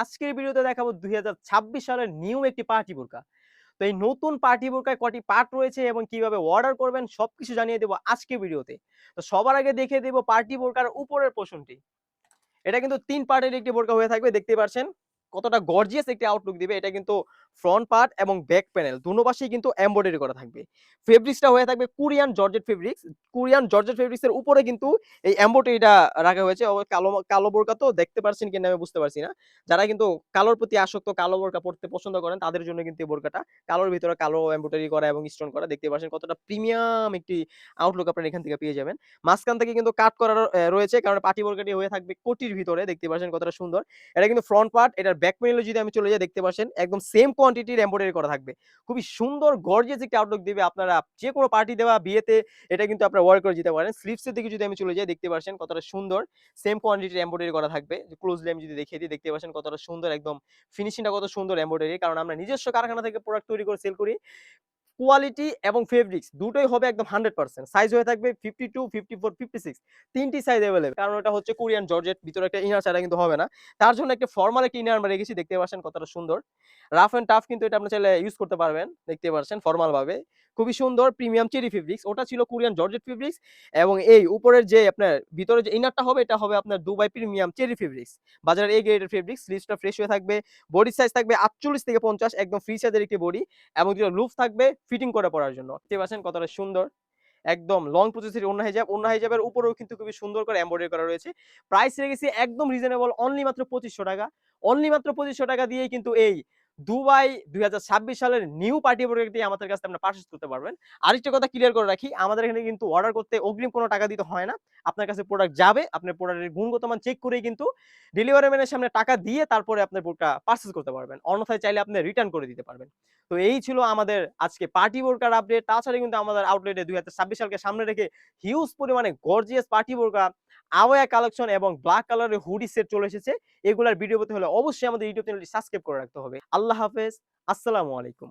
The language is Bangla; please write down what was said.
আজকের ভিডিওতে দেখাবো দুই হাজার ছাব্বিশ সালের নিউ একটি পার্টি বোরকা। তো এই নতুন পার্টি বোরকায় কটি পার্ট রয়েছে এবং কীভাবে অর্ডার করবেন সবকিছু জানিয়ে দেবো আজকের ভিডিওতে। তো সবার আগে দেখে দেবো পার্টি বোরকার উপরের পোষণটি। এটা কিন্তু তিন পার্টের একটি বোরকা হয়ে থাকবে দেখতে পাচ্ছেন কতটা গর্জিয়াস একটি আউটলুক দিবে এটা কিন্তু ফ্রন্ট পার্ট এবং ব্যাক প্যানেল দুনো পাশেই কিন্তু এমব্রয়ডারি করা থাকবে। ফেব্রিক্সটা হয়ে থাকবে Korean georgette fabrics Korean georgette ফেব্রিক্সের উপরে কিন্তু এই এমব্রয়ডারিটা রাখা হয়েছে। কালো কালো বোরকা তো দেখতে পারছেন কিনা আমি বুঝতে পারছি না। যারা কিন্তু কালোর প্রতি আসক্ত কালো বোরকা পড়তে পছন্দ করেন তাদের জন্য কিন্তু এই বোরকাটা কালোর ভিতরে কালো এমব্রয়ডারি করা এবং স্টোন করা দেখতে পাচ্ছেন কতটা প্রিমিয়াম একটি আউটলুক আপনারা এখান থেকে পেয়ে যাবেন। মাঝখান থেকে কিন্তু কাট করা র- আহ, রয়েছে কারণ পাটি বোরকাটি হয়ে থাকবে কোটির ভিতরে দেখতে পাচ্ছেন কতটা সুন্দর। এটা কিন্তু ফ্রন্ট পার্ট এটার ব্যাক প্যানেলে যদি আমি চলে যাই, দেখতে পাচ্ছেন, একদম সেম কোয়ান্টিটির এমব্রয়ডারি করা থাকবে। খুবই সুন্দর গর্জিয়াস একটি আউটলুক দিবে আপনারা। যে কোনো পার্টি দেওয়া, বিয়েতে এটা কিন্তু আপনারা ওয়ার করে যেতে পারেন। স্লিভসের দিকে যদি আমি চলে যাই, দেখতে পাচ্ছেন কতটা সুন্দর সেম কোয়ান্টিটির এম্ব্রয়ডারি করা থাকবে। ক্লোজলি আমি যদি দেখিয়ে দিই, দেখতে পাচ্ছেন কতটা সুন্দর, একদম ফিনিশিংটা কত সুন্দর এমব্রয়ডারি কারণ আমরা নিজস্ব কারখানা থেকে প্রোডাক্ট তৈরি করে সেল করি। কোয়ালিটি এবং ফেব্রিক্স দুটোই হবে একদম হান্ড্রেড পার্সেন্ট সাইজ হয়ে থাকবে fifty two fifty four fifty six তিনটি সাইজ অ্যাভেলেবল কারণ এটা হচ্ছে কোরিয়ান জর্জেট ভিতরে একটা ইনার ছাড়া কিন্তু হবে না। তার জন্য একটা ফর্মাল একটা ইনার আমরা রেখেছি, দেখতে পাচ্ছেন কতটা সুন্দর। রাফ অ্যান্ড টাফ কিন্তু এটা আপনার চাইলে ইউজ করতে পারবেন, দেখতে পাচ্ছেন ফর্মাল ভাবে। খুবই সুন্দর প্রিমিয়াম চেরি ফেব্রিক্স ওটা ছিল কোরিয়ান জর্জেট ফেব্রিক্স এবং এই উপরের যে আপনার ভিতরে যে ইনারটা হবে, এটা হবে আপনার দুবাই প্রিমিয়াম চেরি ফেব্রিক্স বাজারের এই গ্রেডের ফেব্রিক্স লিস্টটা ফ্রেশ হয়ে থাকবে। বডি সাইজ থাকবে আটচল্লিশ থেকে পঞ্চাশ, একদম ফ্রি সাইজের একটি বডি এবং যেটা লুপ থাকবে ফিটিং করে পড়ার জন্য। দেখতে পাচ্ছেন কতটা সুন্দর। একদম লং প্রসেসের অন্য হিজাব অন্য হিজাবের উপরেও কিন্তু খুবই সুন্দর করে এমব্রয়ডারি করা রয়েছে। প্রাইস রেখেছি একদম রিজনেবল অনলি মাত্র পঁচিশশো টাকা। অনলি মাত্র পঁচিশশো টাকা দিয়েই কিন্তু এই দুবাই দুই সালের নিউ পার্টি প্রোডাক্টটি আমাদের কাছে আপনারা পারচেস করতে পারবেন। আরেকটা কথা ক্লিয়ার করে রাখি, আমাদের এখানে কিন্তু অর্ডার করতে অগ্রিম কোনো টাকা দিতে হয় না। আপনার কাছে প্রোডাক্ট যাবে আপনার প্রোডাক্টের গুণগত মান চেক করেই কিন্তু ডেলিভারি ম্যানের সামনে টাকা দিয়ে তারপরে আপনার প্রোডাক্টটা পারচেস করতে পারবেন। অন্যথায় চাইলে আপনি রিটার্ন করে দিতে পারবেন। তো এই ছিল আমাদের আজকে পার্টি বোরকার আপডেট তাছাড়া কিন্তু আমাদের আউটলেটে দুই হাজার ছাব্বিশ সালকে সামনে রেখে হিউজ পরিমাণে গর্জিয়াস পার্টি বোরকা আওয়া কালেকশন এবং ব্ল্যাক কালারের হুডি সেট চলে এসেছে। এগুলার ভিডিও পেতে হলে অবশ্যই আমাদের ইউটিউব চ্যানেলটি সাবস্ক্রাইব করে রাখতে হবে। আল্লাহ হাফেজ। আসসালামু আলাইকুম।